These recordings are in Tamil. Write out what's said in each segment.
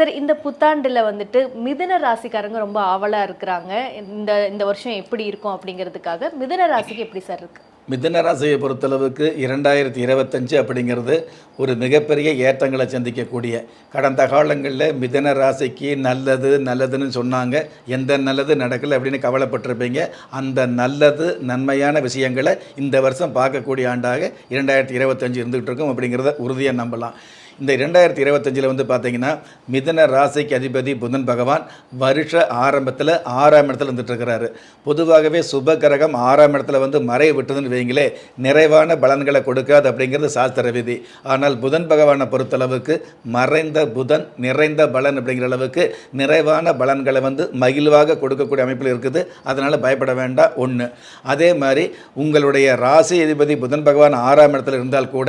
சார் இந்த புத்தாண்டில் வந்துட்டு மிதுன ராசிக்காரங்க ரொம்ப ஆவலாக இருக்கிறாங்க. இந்த இந்த வருஷம் எப்படி இருக்கும் அப்படிங்கிறதுக்காக மிதுன ராசிக்கு எப்படி சார் இருக்கு? மிதுன ராசியை பொறுத்தளவுக்கு இரண்டாயிரத்தி இருபத்தஞ்சு அப்படிங்கிறது ஒரு மிகப்பெரிய ஏற்றங்களை சந்திக்கக்கூடிய கடந்த காலங்களில் மிதன ராசிக்கு நல்லது நல்லதுன்னு சொன்னாங்க. எந்த நல்லது நடக்கலை அப்படின்னு கவலைப்பட்டிருப்பீங்க. அந்த நல்லது நன்மையான விஷயங்களை இந்த வருஷம் பார்க்கக்கூடிய ஆண்டாக இரண்டாயிரத்தி இருபத்தஞ்சு இருந்துகிட்டு இருக்கும் அப்படிங்கிறத உறுதியாக நம்பலாம். இந்த ரெண்டாயிரத்தி இருபத்தஞ்சில் வந்து பார்த்தீங்கன்னா மிதன ராசிக்கு அதிபதி புதன் பகவான் வருஷ ஆரம்பத்தில் ஆறாம் இடத்துல இருந்துட்டுருக்கிறாரு. பொதுவாகவே சுப கிரகம் ஆறாம் இடத்துல வந்து மறைய விட்டதுன்னு வைங்களே நிறைவான பலன்களை கொடுக்காது அப்படிங்கிறது சாஸ்திர விதி. ஆனால் புதன் பகவானை பொறுத்தளவுக்கு மறைந்த புதன் நிறைந்த பலன் அப்படிங்கிற அளவுக்கு நிறைவான பலன்களை வந்து மகிழ்வாக கொடுக்கக்கூடிய அமைப்பில் இருக்குது. அதனால் பயப்பட வேண்டாம் ஒன்று அதே மாதிரி உங்களுடைய ராசி அதிபதி புதன் பகவான் ஆறாம் இடத்துல இருந்தால் கூட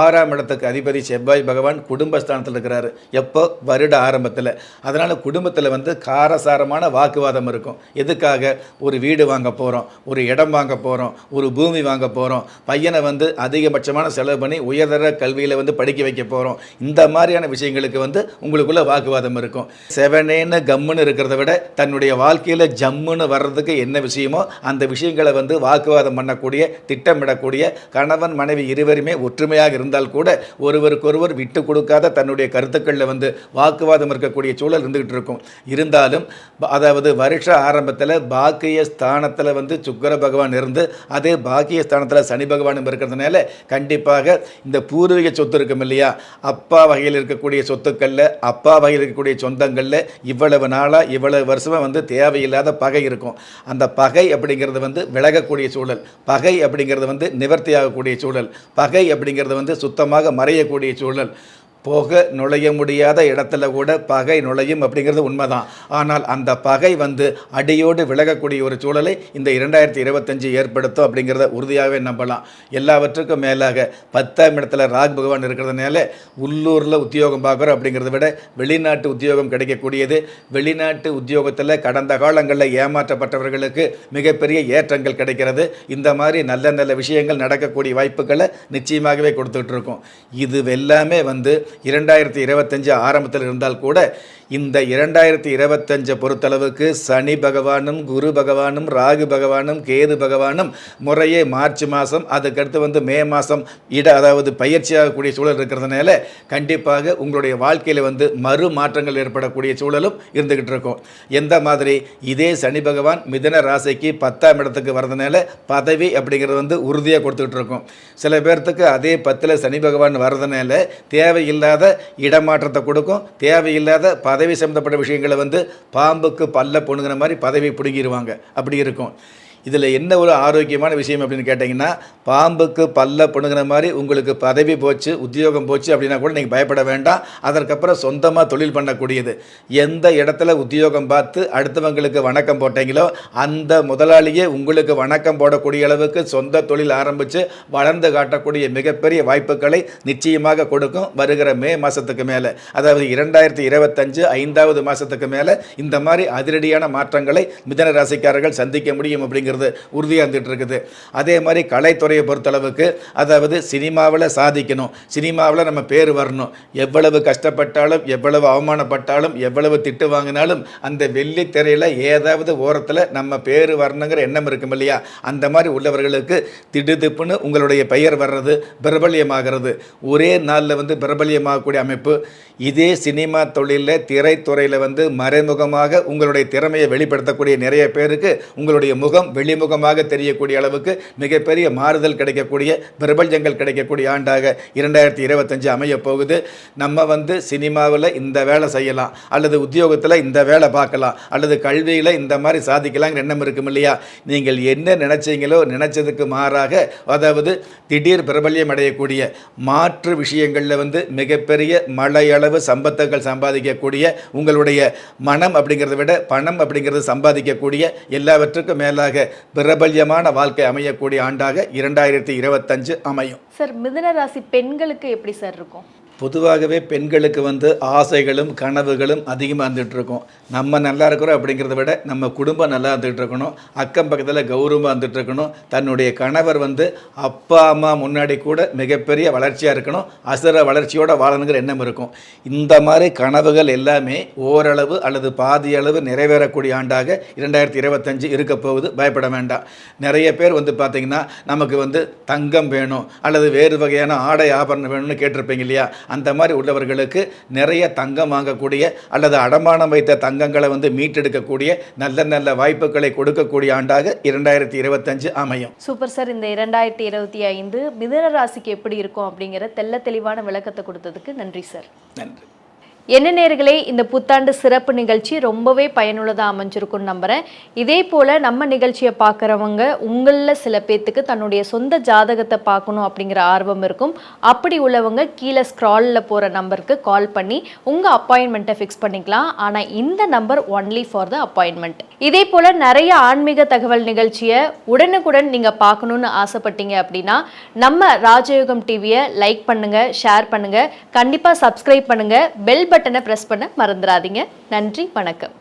ஆறாம் இடத்துக்கு அதிபதி செவ்வாய் பகவான் குடும்பஸ்தானத்தில் இருக்கிறாரு. எப்போ? வருட ஆரம்பத்தில். அதனால் குடும்பத்தில் வந்து காரசாரமான வாக்குவாதம் இருக்கும். எதுக்காக? ஒரு வீடு வாங்க போகிறோம் ஒரு இடம் வாங்க போகிறோம் ஒரு பூமி வாங்க போகிறோம் பையனை வந்து அதிகபட்சமான செலவு பண்ணி உயர்தர கல்வியில் வந்து படிக்க வைக்க போகிறோம் இந்த மாதிரியான விஷயங்களுக்கு வந்து உங்களுக்குள்ள வாக்குவாதம் இருக்கும். செவனேன்னு கம்முன்னு இருக்கிறத விட தன்னுடைய வாழ்க்கையில் ஜம்முன்னு வர்றதுக்கு என்ன விஷயமோ அந்த விஷயங்களை வந்து வாக்குவாதம் பண்ணக்கூடிய திட்டமிடக்கூடிய கணவன் மனைவி இருவருமே ஒற்றுமையாக இருந்தால் கூட ஒருவருக்கொருவர் விட்டு கொடுக்காத தன்னுடைய கருத்துக்களில் வந்து வாக்குவாதம் இருக்கக்கூடிய சூழல் இருந்துகிட்டு இருக்கும். இருந்தாலும் அதாவது வருஷ ஆரம்பத்தில் பாக்கிய ஸ்தானத்தில் வந்து சுக்கர பகவான் இருந்து அதே பாக்கிய ஸ்தானத்தில் சனி பகவானும் இருக்கிறதுனால கண்டிப்பாக இந்த பூர்வீக சொத்து இருக்கும் இல்லையா? அப்பா வகையில் இருக்கக்கூடிய சொத்துக்களில் அப்பா வகையில் இருக்கக்கூடிய சொந்தங்களில் இவ்வளவு நாளாக இவ்வளவு வருஷமாக வந்து தேவையில்லாத பகை இருக்கும். அந்த பகை அப்படிங்கிறது வந்து விலகக்கூடிய சூழல். பகை அப்படிங்கிறது வந்து நிவர்த்தி ஆகக்கூடிய சூழல். பகை அப்படிங்கிறது வந்து சுத்தமாக மறையக்கூடிய சூழல். போக நுழைய முடியாத இடத்துல கூட பகை நுழையும் அப்படிங்கிறது உண்மைதான். ஆனால் அந்த பகை வந்து அடியோடு விலகக்கூடிய ஒரு சூழலை இந்த இரண்டாயிரத்தி இருபத்தஞ்சு ஏற்படுத்தும் அப்படிங்கிறத உறுதியாகவே நம்பலாம். எல்லாவற்றுக்கும் மேலாக பத்தாம் இடத்துல ராக் பகவான் இருக்கிறதுனால உள்ளூரில் உத்தியோகம் பார்க்குறோம் அப்படிங்கிறத விட வெளிநாட்டு உத்தியோகம் கிடைக்கக்கூடியது. வெளிநாட்டு உத்தியோகத்தில் கடந்த காலங்களில் ஏமாற்றப்பட்டவர்களுக்கு மிகப்பெரிய ஏற்றங்கள் கிடைக்கிறது. இந்த மாதிரி நல்ல நல்ல விஷயங்கள் நடக்கக்கூடிய வாய்ப்புகளை நிச்சயமாகவே கொடுத்துட்ருக்கோம் இது எல்லாமே வந்து இரண்டாயிரத்தி இருபத்தஞ்சு ஆரம்பத்தில் இருந்தால் கூட இந்த இரண்டாயிரத்தி இருபத்தஞ்சை பொறுத்தளவுக்கு சனி பகவானும் குரு பகவானும் ராகு பகவானும் கேது பகவானும் முறையே மார்ச் மாதம் அதுக்கடுத்து வந்து மே மாதம் இட அதாவது பயிற்சியாகக்கூடிய சூழல் இருக்கிறதுனால கண்டிப்பாக உங்களுடைய வாழ்க்கையில் வந்து மறு மாற்றங்கள் ஏற்படக்கூடிய சூழலும் இருந்துக்கிட்டு இருக்கும். எந்த மாதிரி? இதே சனி பகவான் மிதன ராசிக்கு பத்தாம் இடத்துக்கு வரதுனால பதவி அப்படிங்கிறது வந்து உறுதியாக கொடுத்துக்கிட்டு இருக்கும். சில பேர்த்துக்கு அதே பத்தில் சனி பகவான் வரதுனால தேவையில்லாத இடமாற்றத்தை கொடுக்கும். தேவையில்லாத பதவி சம்மந்தப்பட்ட விஷயங்களை வந்து பாம்புக்கு பல்ல பொண்ணுங்கிற மாதிரி பதவி பிடுங்கிடுவாங்க அப்படி இருக்கும். இதில் என்ன ஒரு ஆரோக்கியமான விஷயம் அப்படின்னு கேட்டிங்கன்னா பாம்புக்கு பல்ல பொண்ணுங்கிற மாதிரி உங்களுக்கு பதவி போச்சு உத்தியோகம் போச்சு அப்படின்னா கூட நீங்கள் பயப்பட வேண்டாம். அதற்கப்புறம் சொந்தமாக தொழில் பண்ணக்கூடியது. எந்த இடத்துல உத்தியோகம் பார்த்து அடுத்தவங்களுக்கு வணக்கம் போட்டீங்களோ அந்த முதலாளியே உங்களுக்கு வணக்கம் போடக்கூடிய அளவுக்கு சொந்த தொழில் ஆரம்பித்து வளர்ந்து காட்டக்கூடிய மிகப்பெரிய வாய்ப்புகளை நிச்சயமாக கொடுக்கும் வருகிற மே மாதத்துக்கு மேலே. அதாவது இரண்டாயிரத்தி இருபத்தஞ்சு ஐந்தாவது மாதத்துக்கு மேலே இந்த மாதிரி அதிரடியான மாற்றங்களை மிதன ராசிக்காரர்கள் சந்திக்க முடியும் அப்படிங்கிறது உறுதியாக இருக்குது அதே மாதிரி கலைத்துறையை பொறுத்தளவுக்கு அதாவது சினிமாவில் சாதிக்கணும். சினிமாவில் நம்ம பேர் வரணும். எவ்வளவு கஷ்டப்பட்டாலும் எவ்வளவு அவமானப்பட்டாலும் எவ்வளவு திட்டு வாங்கினாலும் அந்த வெள்ளி திரையில் ஏதாவது ஓரத்தில் நம்ம பேர் வரணுங்கிற எண்ணம் இருக்கும் இல்லையா? அந்த மாதிரி உள்ளவர்களுக்கு திடுதிப்புன்னு உங்களுடைய பெயர் வர்றது பிரபல்யமாகிறது. ஒரே நாளில் வந்து பிரபல்யமாகக்கூடிய அமைப்பு இதே சினிமா தொழிலில் திரைத்துறையில் வந்து மறைமுகமாக உங்களுடைய திறமையை வெளிப்படுத்தக்கூடிய நிறைய பேருக்கு உங்களுடைய முகம் வெளிமுகமாக தெரியக்கூடிய அளவுக்கு மிகப்பெரிய மாறுதல் கிடைக்கக்கூடிய பிரபஞ்சங்கள் கிடைக்கக்கூடிய ஆண்டாக இரண்டாயிரத்தி இருபத்தஞ்சு அமைய போகுது நம்ம வந்து சினிமாவில் இந்த வேலை செய்யலாம் அல்லது உத்தியோகத்தில் இந்த வேலை பார்க்கலாம் அல்லது கல்வியில் இந்த மாதிரி சாதிக்கலாங்கிற எண்ணம் இருக்கும் இல்லையா? நீங்கள் என்ன நினைச்சீங்களோ நினைச்சதுக்கு மாறாக அதாவது திடீர் பிரபல்யம் அடையக்கூடிய மாற்று விஷயங்களில் வந்து மிகப்பெரிய மழையளவு சம்பத்துகள் சம்பாதிக்கக்கூடிய உங்களுடைய மனம் அப்படிங்கிறத விட பணம் அப்படிங்கிறது சம்பாதிக்கக்கூடிய எல்லாவற்றுக்கும் மேலாக பிரபல்யமான வாழ்க்கை அமையக்கூடிய ஆண்டாக இரண்டாயிரத்தி இருபத்தஞ்சு அமையும். சார் மிதுன ராசி பெண்களுக்கு எப்படி சார் இருக்கும்? பொதுவாகவே பெண்களுக்கு வந்து ஆசைகளும் கனவுகளும் அதிகமாக இருந்துகிட்டு இருக்கும். நம்ம நல்லா இருக்கிறோம் அப்படிங்கிறத விட நம்ம குடும்பம் நல்லா இருந்துகிட்டு இருக்கணும். அக்கம் பக்கத்தில் கௌரவமாக இருந்துகிட்டு இருக்கணும். தன்னுடைய கணவர் வந்து அப்பா அம்மா முன்னாடி கூட மிகப்பெரிய வளர்ச்சியாக இருக்கணும். அசுர வளர்ச்சியோட வாழணுங்கிற எண்ணம் இருக்கும். இந்த மாதிரி கனவுகள் எல்லாமே ஓரளவு அல்லது பாதி அளவு நிறைவேறக்கூடிய ஆண்டாக இரண்டாயிரத்தி இருபத்தஞ்சு இருக்க போகுது. பயப்பட வேண்டாம். நிறைய பேர் வந்து பார்த்திங்கன்னா நமக்கு வந்து தங்கம் வேணும் அல்லது வேறு வகையான ஆடை ஆபரணம் வேணும்னு கேட்டிருப்பீங்க இல்லையா? அந்த மாதிரி உள்ளவர்களுக்கு நிறைய தங்கம் வாங்கக்கூடிய அல்லது அடமானம் வைத்த தங்கங்களை வந்து மீட்டெடுக்கக்கூடிய நல்ல நல்ல வாய்ப்புகளை கொடுக்கக்கூடிய ஆண்டாக இரண்டாயிரத்தி இருபத்தஞ்சு அமையும். சூப்பர் சார் இந்த இரண்டாயிரத்தி இருபத்தி ஐந்து மிதுன ராசிக்கு எப்படி இருக்கும் அப்படிங்கிற தெள்ள தெளிவான விளக்கத்தை கொடுத்ததுக்கு நன்றி சார். நன்றி. என்ன நேர்களே இந்த புத்தாண்டு சிறப்பு நிகழ்ச்சி ரொம்பவே பயனுள்ளதாக அமைஞ்சிருக்கும்னு நம்புகிறேன் இதே போல் நம்ம நிகழ்ச்சியை பார்க்குறவங்க உங்களில் சில பேர்த்துக்கு தன்னுடைய சொந்த ஜாதகத்தை பார்க்கணும் அப்படிங்கிற ஆர்வம் இருக்கும். அப்படி உள்ளவங்க கீழே ஸ்க்ராலில் போகிற நம்பருக்கு கால் பண்ணி உங்கள் அப்பாயின்மெண்ட்டை ஃபிக்ஸ் பண்ணிக்கலாம். ஆனால் இந்த number only for the appointment இதே போல் நிறைய ஆன்மீக தகவல் நிகழ்ச்சியை உடனுக்குடன் நீங்கள் பார்க்கணுன்னு ஆசைப்பட்டீங்க அப்படின்னா நம்ம ராஜயோகம் டிவியை லைக் பண்ணுங்கள் ஷேர் பண்ணுங்கள் கண்டிப்பாக சப்ஸ்கிரைப் பண்ணுங்கள் பெல் பட்டனை ப்ரெஸ் பண்ண மறந்துடாதீங்க நன்றி வணக்கம்.